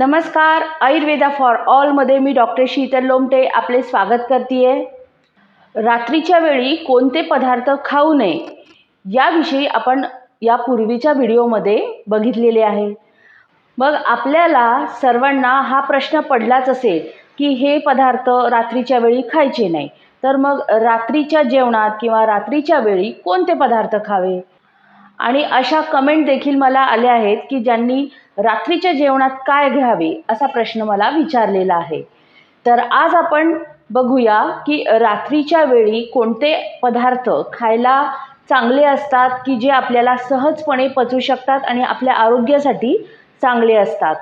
नमस्कार आयुर्वेदा फॉर ऑलमध्ये मी डॉक्टर शीतल लोमटे आपले स्वागत करते रात्रीच्या वेळी कोणते पदार्थ खाऊ नये याविषयी आपण या पूर्वीच्या व्हिडिओमध्ये बघितलेले आहे. मग आपल्याला सर्वांना हा प्रश्न पडलाच असेल की हे पदार्थ रात्रीच्या वेळी खायचे नाही. तर मग रात्रीच्या जेवणात किंवा रात्रीच्या वेळी कोणते पदार्थ खावे? आणि अशा कमेंट देखील मला आल्या आहेत की ज्यांनी रात्रीच्या जेवणात काय घ्यावे असा प्रश्न मला विचारलेला आहे. तर आज आपण बघूया की रात्रीच्या वेळी कोणते पदार्थ खायला चांगले असतात की जे आपल्याला सहजपणे पचू शकतात आणि आपल्या आरोग्यासाठी चांगले असतात.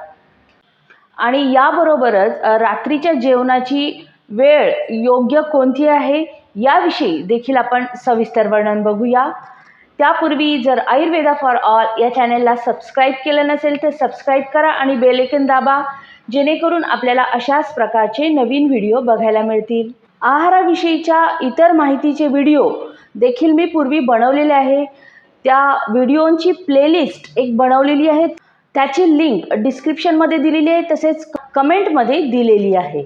आणि याबरोबरच रात्रीच्या जेवणाची वेळ योग्य कोणती आहे याविषयी देखील आपण सविस्तर वर्णन बघूया. त्यापूर्वी जर आयुर्वेदा फॉर ऑल या चॅनलला सबस्क्राईब केलं नसेल तर सबस्क्राईब करा आणि बेलेकन दाबा जेणेकरून आपल्याला अशाच प्रकारचे नवीन व्हिडिओ बघायला मिळतील. आहाराविषयीच्या इतर माहितीचे व्हिडिओ देखील मी पूर्वी बनवलेले आहे. त्या व्हिडिओंची प्लेलिस्ट एक बनवलेली आहे. त्याची लिंक डिस्क्रिप्शनमध्ये दिलेली आहे तसेच कमेंटमध्ये दिलेली आहे.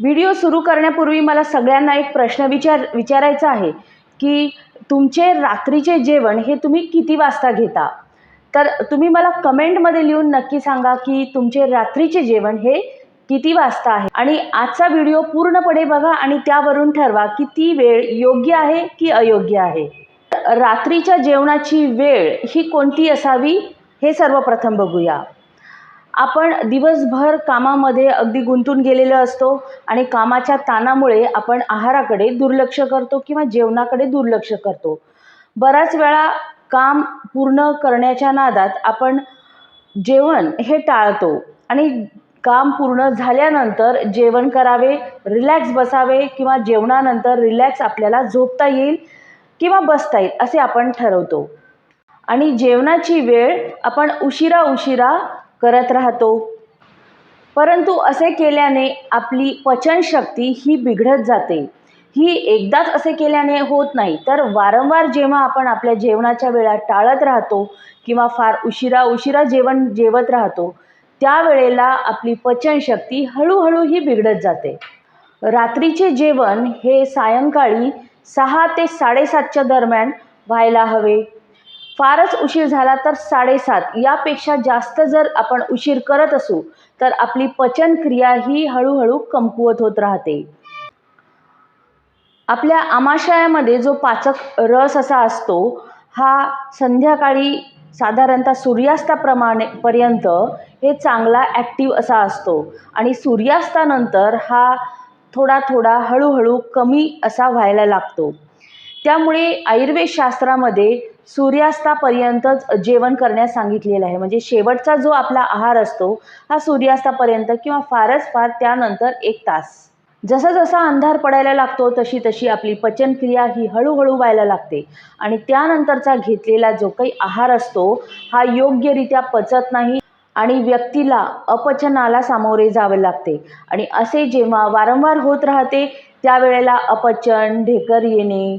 व्हिडिओ सुरू करण्यापूर्वी मला सगळ्यांना एक प्रश्न विचार विचारायचा आहे. की तुमचे रात्रीचे जेवण हे तुम्ही किती वाजता घेता? तर तुम्ही मला कमेंटमध्ये लिहून नक्की सांगा की तुमचे रात्रीचे जेवण हे किती वाजता आहे? आणि आजचा व्हिडिओ पूर्णपणे बघा आणि त्यावरून ठरवा की ती वेळ योग्य आहे की अयोग्य आहे. रात्रीच्या जेवणाची वेळ ही कोणती असावी हे सर्वप्रथम बघूया. आपण दिवसभर कामामध्ये अगदी गुंतून गेलेलो असतो आणि कामाच्या ताणामुळे आपण आहाराकडे दुर्लक्ष करतो किंवा जेवणाकडे दुर्लक्ष करतो. बऱ्याच वेळा काम पूर्ण करण्याच्या नादात आपण जेवण हे टाळतो आणि काम पूर्ण झाल्यानंतर जेवण करावे रिलॅक्स बसावे किंवा जेवणानंतर रिलॅक्स आपल्याला झोपता येईल किंवा बसता येईल असे आपण ठरवतो. आणि जेवणाची वेळ आपण उशिरा उशिरा करत राहतो. परंतु असे केल्याने आपली पचनशक्ती ही बिघडत जाते. ही एकदाच असे केल्याने होत नाही. तर वारंवार जेव्हा आपण आपल्या जेवणाच्या वेळा टाळत राहतो किंवा फार उशिरा उशिरा जेवण जेवत राहतो त्यावेळेला आपली पचनशक्ती हळूहळू ही बिघडत जाते. रात्रीचे जेवण हे सायंकाळी सहा ते साडेसातच्या दरम्यान व्हायला हवे. फारच उशीर झाला तर साडेसात. यापेक्षा जास्त जर आपण उशीर करत असू तर आपली पचनक्रिया ही हळूहळू कमकुवत होत राहते. आपल्या आमाशयामध्ये जो पाचक रस असा असतो हा संध्याकाळी साधारणतः सूर्यास्ताप्रमाणे पर्यंत हे चांगला ॲक्टिव्ह असा असतो आणि सूर्यास्तानंतर हा थोडा थोडा हळूहळू कमी असा व्हायला लागतो. त्यामुळे आयुर्वेद शास्त्रामध्ये सूर्यास्तापर्यंतच जेवण करण्यास सांगितलेलं आहे. म्हणजे शेवटचा जो आपला आहार असतो हा सूर्यास्तापर्यंत किंवा फारच फार त्यानंतर एक तास. जसा जसा अंधार पडायला लागतो तशी तशी आपली पचनक्रिया ही हळूहळू व्हायला लागते. आणि त्यानंतरचा घेतलेला जो काही आहार असतो हा योग्यरित्या पचत नाही आणि व्यक्तीला अपचनाला सामोरे जावे लागते. आणि असे जेव्हा वारंवार होत राहते त्यावेळेला अपचन ढेकर येणे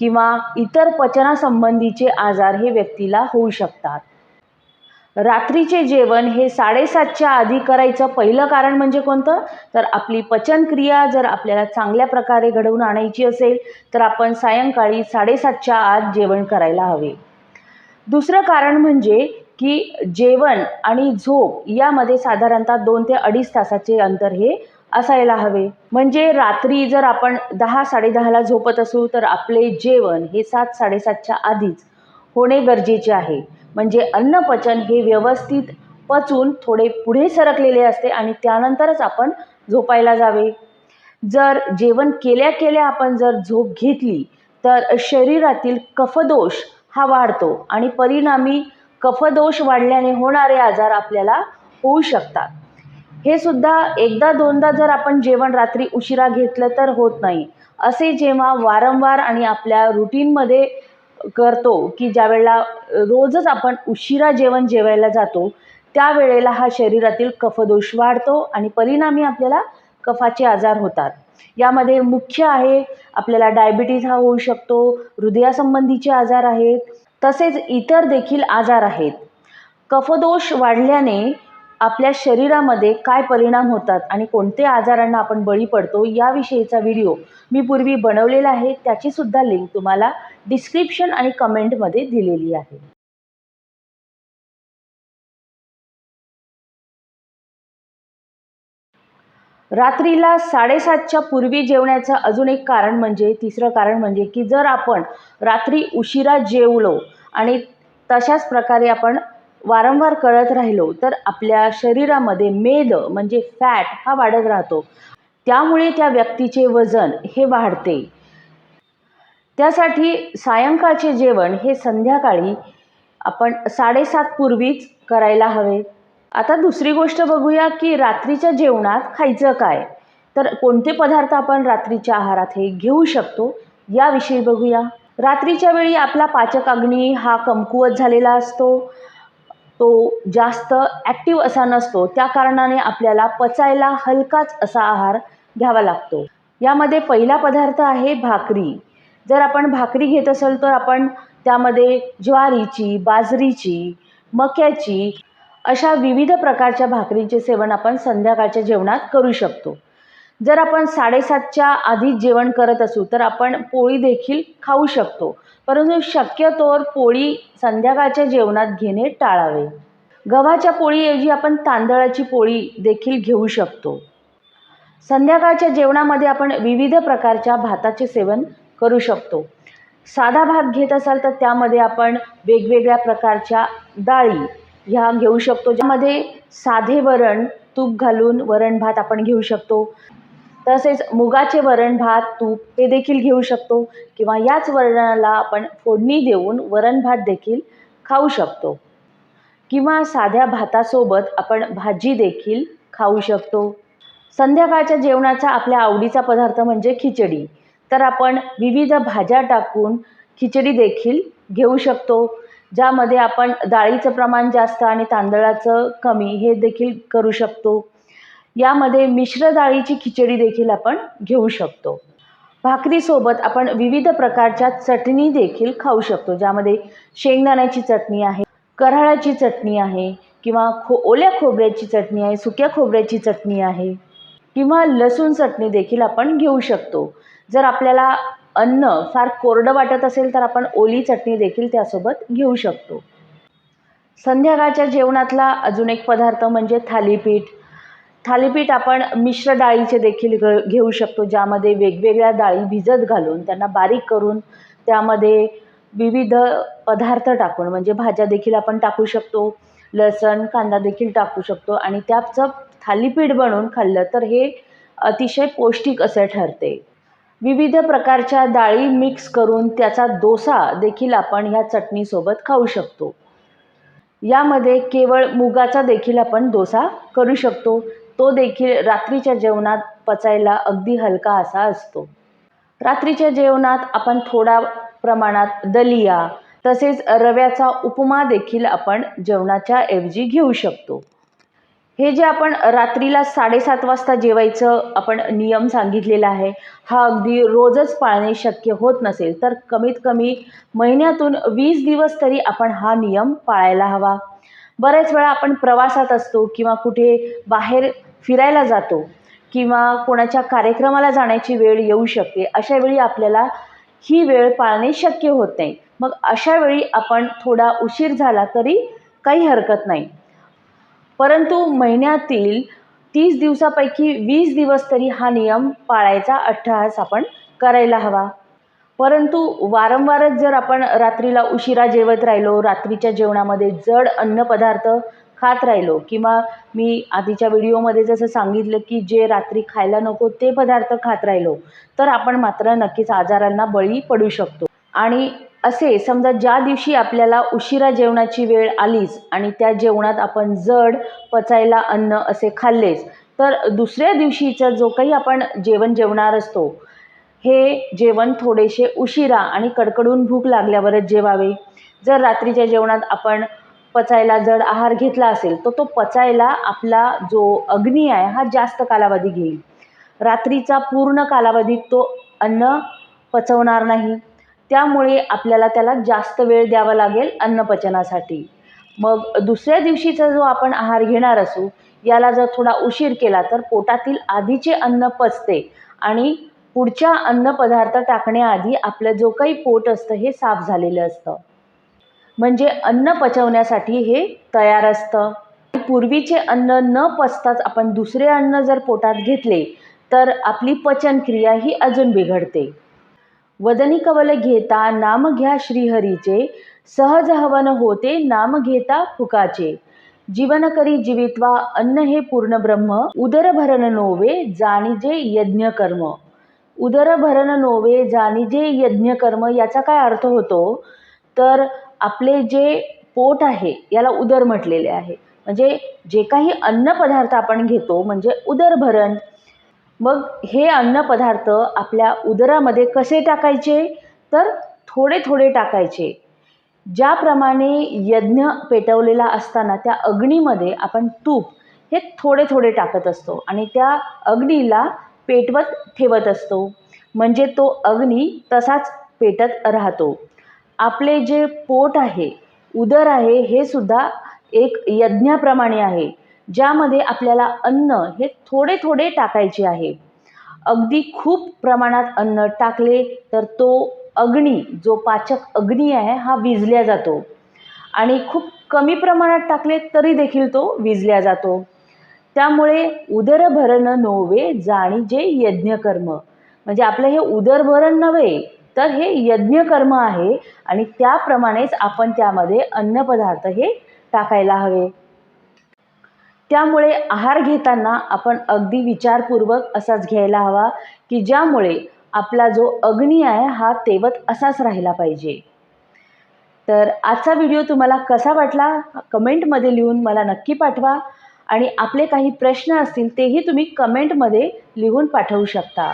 किंवा इतर पचनासंबंधीचे आजार हे व्यक्तीला होऊ शकतात. रात्रीचे जेवण हे साडेसातच्या आधी करायचं पहिलं कारण म्हणजे कोणतं? तर आपली पचनक्रिया जर आपल्याला चांगल्या प्रकारे घडवून आणायची असेल तर आपण सायंकाळी साडेसातच्या आत जेवण करायला हवे. दुसरं कारण म्हणजे की जेवण आणि झोप यामध्ये साधारणतः दोन ते अडीच तासाचे अंतर हे असायला हवे. म्हणजे रात्री जर आपण दहा साडेदहाला झोपत असू तर आपले जेवण हे सात साडेसातच्या आधीच होणे गरजेचे आहे. म्हणजे अन्नपचन हे व्यवस्थित पचून थोडे पुढे सरकलेले असते आणि त्यानंतरच आपण झोपायला जावे. जर जेवण केल्या केल्या आपण जर झोप घेतली तर शरीरातील कफदोष हा वाढतो आणि परिणामी कफदोष वाढल्याने होणारे आजार आपल्याला होऊ शकतात. हे सुद्धा एकदा दोनदा जर आपण जेवण रात्री उशिरा घेतलं तर होत नाही. असे जेव्हा वारंवार आणि आपल्या रुटीनमध्ये करतो की ज्या वेळेला रोजच आपण उशिरा जेवण जेवायला जातो त्यावेळेला हा शरीरातील कफदोष वाढतो आणि परिणामी आपल्याला कफाचे आजार होतात. यामध्ये मुख्य आहे आपल्याला डायबिटीज हा होऊ शकतो हृदयासंबंधीचे आजार आहेत तसेच इतर देखील आजार आहेत. कफदोष वाढल्याने आपल्या शरीरामध्ये काय परिणाम होतात आणि कोणत्या आजारांना आपण बळी पडतो याविषयीचा व्हिडिओ मी पूर्वी बनवलेला आहे. त्याचीसुद्धा लिंक तुम्हाला डिस्क्रिप्शन आणि कमेंटमध्ये दिलेली आहे. रात्रीला साडेसातच्या पूर्वी जेवण्याचं अजून एक कारण म्हणजे तिसरं कारण म्हणजे की जर आपण रात्री उशिरा जेवलो आणि तशाच प्रकारे आपण वारंवार कळत राहिलो तर आपल्या शरीरामध्ये मेद म्हणजे फॅट हा वाढत राहतो. त्यामुळे त्या व्यक्तीचे वजन हे वाढते. त्यासाठी सायंकाळचे जेवण हे संध्याकाळी आपण साडेसात पूर्वीच करायला हवे. आता दुसरी गोष्ट बघूया की रात्रीच्या जेवणात खायचं काय? तर कोणते पदार्थ आपण रात्रीच्या आहारात हे घेऊ शकतो याविषयी बघूया. रात्रीच्या वेळी आपला पाचक अग्नी हा कमकुवत झालेला असतो. तो जास्त ॲक्टिव्ह असा नसतो. त्या कारणाने आपल्याला पचायला हलकाच असा आहार घ्यावा लागतो. यामध्ये पहिला पदार्थ आहे भाकरी. जर आपण भाकरी घेत असेल तर आपण त्यामध्ये ज्वारीची बाजरीची मक्याची अशा विविध प्रकारच्या भाकरीचे सेवन आपण संध्याकाळच्या जेवणात करू शकतो. जर आपण साडेसातच्या आधीच जेवण करत असू तर आपण पोळी देखील खाऊ शकतो. परंतु शक्यतोवर पोळी संध्याकाळच्या जेवणात घेणे टाळावे. गव्हाच्या पोळीऐवजी आपण तांदळाची पोळी देखील घेऊ शकतो. संध्याकाळच्या जेवणामध्ये आपण विविध प्रकारच्या भाताचे सेवन करू शकतो. साधा भात घेत असाल तर त्यामध्ये आपण वेगवेगळ्या प्रकारच्या डाळी ह्या घेऊ शकतो. ज्यामध्ये साधे वरण तूप घालून वरण भात आपण घेऊ शकतो. तसेच मुगाचे वरण भात तूप हे देखील घेऊ शकतो किंवा याच वरणाला आपण फोडणी देऊन वरण भात देखील खाऊ शकतो. किंवा साध्या भातासोबत आपण भाजी देखील खाऊ शकतो. संध्याकाळच्या जेवणाचा आपल्या आवडीचा पदार्थ म्हणजे खिचडी. तर आपण विविध भाज्या टाकून खिचडी देखील घेऊ शकतो ज्यामध्ये आपण डाळीचं प्रमाण जास्त आणि तांदळाचं कमी हे देखील करू शकतो. यामध्ये मिश्र डाळीची खिचडी देखील आपण घेऊ शकतो. भाकरीसोबत आपण विविध प्रकारच्या चटणी देखील खाऊ शकतो ज्यामध्ये शेंगदाण्याची चटणी आहे कराळाची चटणी आहे किंवा खो ओल्या खोबऱ्याची चटणी आहे सुक्या खोबऱ्याची चटणी आहे किंवा लसूण चटणी देखील आपण घेऊ शकतो. जर आपल्याला अन्न फार कोरडं वाटत असेल तर आपण ओली चटणी देखील त्यासोबत घेऊ शकतो. संध्याकाळच्या जेवणातला अजून एक पदार्थ म्हणजे थालीपीठ. थालीपीठ आपण मिश्र डाळीचे देखील घ घेऊ शकतो ज्यामध्ये वेगवेगळ्या डाळी भिजत घालून त्यांना बारीक करून त्यामध्ये विविध पदार्थ टाकून म्हणजे भाज्या देखील आपण टाकू शकतो लसण कांदा देखील टाकू शकतो आणि त्याचं थालीपीठ बनवून खाल्लं तर हे अतिशय पौष्टिक असे ठरते. विविध प्रकारच्या डाळी मिक्स करून त्याचा डोसा देखील आपण ह्या चटणीसोबत खाऊ शकतो. यामध्ये केवळ मुगाचा देखील आपण डोसा करू शकतो. तो देखील रात्रीच्या जेवणात पचायला अगदी हलका असा असतो. रात्रीच्या जेवणात आपण थोडा प्रमाणात दलिया तसेच रव्याचा उपमा देखील आपण जेवणाच्या ऐवजी घेऊ शकतो. हे जे आपण रात्रीला साडेसात वाजता जेवायचं आपण नियम सांगितलेला आहे हा अगदी रोजच पाळणे शक्य होत नसेल तर कमीत कमी महिन्यातून वीस दिवस तरी आपण हा नियम पाळायला हवा. बऱ्याच वेळा आपण प्रवासात असतो किंवा कुठे बाहेर फिरायला जातो किंवा कोणाच्या कार्यक्रमाला जाण्याची वेळ येऊ शकते अशावेळी आपल्याला ही वेळ पाळणे शक्य होत नाही. मग अशावेळी आपण थोडा उशीर झाला तरी काही हरकत नाही. परंतु महिन्यातील तीस दिवसापैकी वीस दिवस तरी हा नियम पाळायचा अट्टहास आपण करायला हवा. परंतु वारंवारच जर आपण रात्रीला उशिरा जेवत राहिलो रात्रीच्या जेवणामध्ये जड अन्नपदार्थ खात राहिलो किंवा मी आधीच्या व्हिडिओमध्ये जसं सांगितलं की जे रात्री खायला नको ते पदार्थ खात राहिलो तर आपण मात्र नक्कीच आजारांना बळी पडू शकतो. आणि असे समजा ज्या दिवशी आपल्याला उशिरा जेवणाची वेळ आलीच आणि त्या जेवणात आपण जड पचायला अन्न असे खाल्लेच तर दुसऱ्या दिवशीचं जो काही आपण जेवण जेवणार असतो हे जेवण थोडेसे उशिरा आणि कडकडून भूक लागल्यावरच जेवावे. जर रात्रीच्या जेवणात आपण पचायला जड आहार घेतला असेल तर तो पचायला आपला जो अग्नी आहे हा जास्त कालावधी घेईल. रात्रीचा पूर्ण कालावधीत तो अन्न पचवणार नाही. त्यामुळे आपल्याला त्याला जास्त वेळ द्यावा लागेल अन्नपचनासाठी मग दुसऱ्या दिवशीचा जो आपण आहार घेणार असू याला जर थोडा उशीर केला तर पोटातील आधीचे अन्न पचते आणि पुढच्या अन्नपदार्थ टाकण्याआधी आपलं जो काही पोट असतं हे साफ झालेलं असतं. म्हणजे अन्न पचवण्यासाठी हे तयार असतं. पूर्वीचे अन्न न पचताच आपण दुसरे अन्न जर पोटात घेतले तर आपली पचनक्रिया ही अजून बिघडते. वदनी कवल घेता नाम घ्या श्रीहरीचे सहज हवन होते नाम घेता फुकाचे. जीवन करी जीवित्वा अन्न हे पूर्ण ब्रह्म उदरभरण नोवे जाणीजे यज्ञ कर्म. नोवे जाणीजे यज्ञ कर्म याचा काय अर्थ होतो? तर आपले जे पोट आहे याला उदर म्हटलेले आहे. म्हणजे जे काही अन्नपदार्थ आपण घेतो म्हणजे उदरभरण मग हे अन्नपदार्थ आपल्या उदरामध्ये कसे टाकायचे? तर थोडे थोडे टाकायचे. ज्याप्रमाणे यज्ञ पेटवलेला असताना त्या अग्नीमध्ये आपण तूप हे थोडे थोडे टाकत असतो आणि त्या अग्नीला पेटवत ठेवत असतो. म्हणजे तो अग्नी तसाच पेटत राहतो. आपले जे पोट आहे उदर आहे हे सुद्धा एक यज्ञाप्रमाणे आहे ज्यामध्ये आपल्याला अन्न हे थोडे थोडे टाकायचे आहे. अगदी खूप प्रमाणात अन्न टाकले तर तो अग्नी जो पाचक अग्नी आहे हा विजल्या जातो. आणि खूप कमी प्रमाणात टाकले तरी देखील तो विजल्या जातो. त्यामुळे उदरभरण नोवे जाणी जे यज्ञकर्म. म्हणजे आपलं हे उदरभरण नव्हे तर हे यज्ञकर्म आहे आणि त्याप्रमाणेच आपण त्यामध्ये अन्नपदार्थ हे टाकायला हवे. त्यामुळे आहार घेताना आपण अगदी विचारपूर्वक असाच घ्यायला हवा की ज्यामुळे आपला जो अग्नी आहे हा तेवत असाच राहिला पाहिजे. तर आजचा व्हिडिओ तुम्हाला कसा वाटला? कमेंटमध्ये लिहून मला नक्की पाठवा आणि आपले काही प्रश्न असतील तेही तुम्ही कमेंटमध्ये लिहून पाठवू शकता.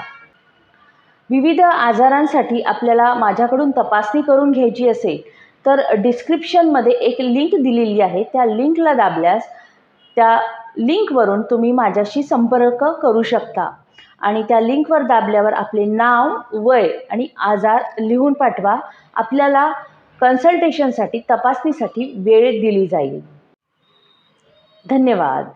विविध आजारांसाठी आपल्याला माझ्याकडून तपासणी करून घ्यायची असेल तर डिस्क्रिप्शनमध्ये एक लिंक दिलेली आहे. त्या लिंकला दाबल्यास त्या लिंकवरून तुम्ही माझ्याशी संपर्क करू शकता. आणि त्या लिंकवर दाबल्यावर आपले नाव वय आणि आजार लिहून पाठवा. आपल्याला कन्सल्टेशनसाठी तपासणीसाठी वेळ दिली जाईल. धन्यवाद.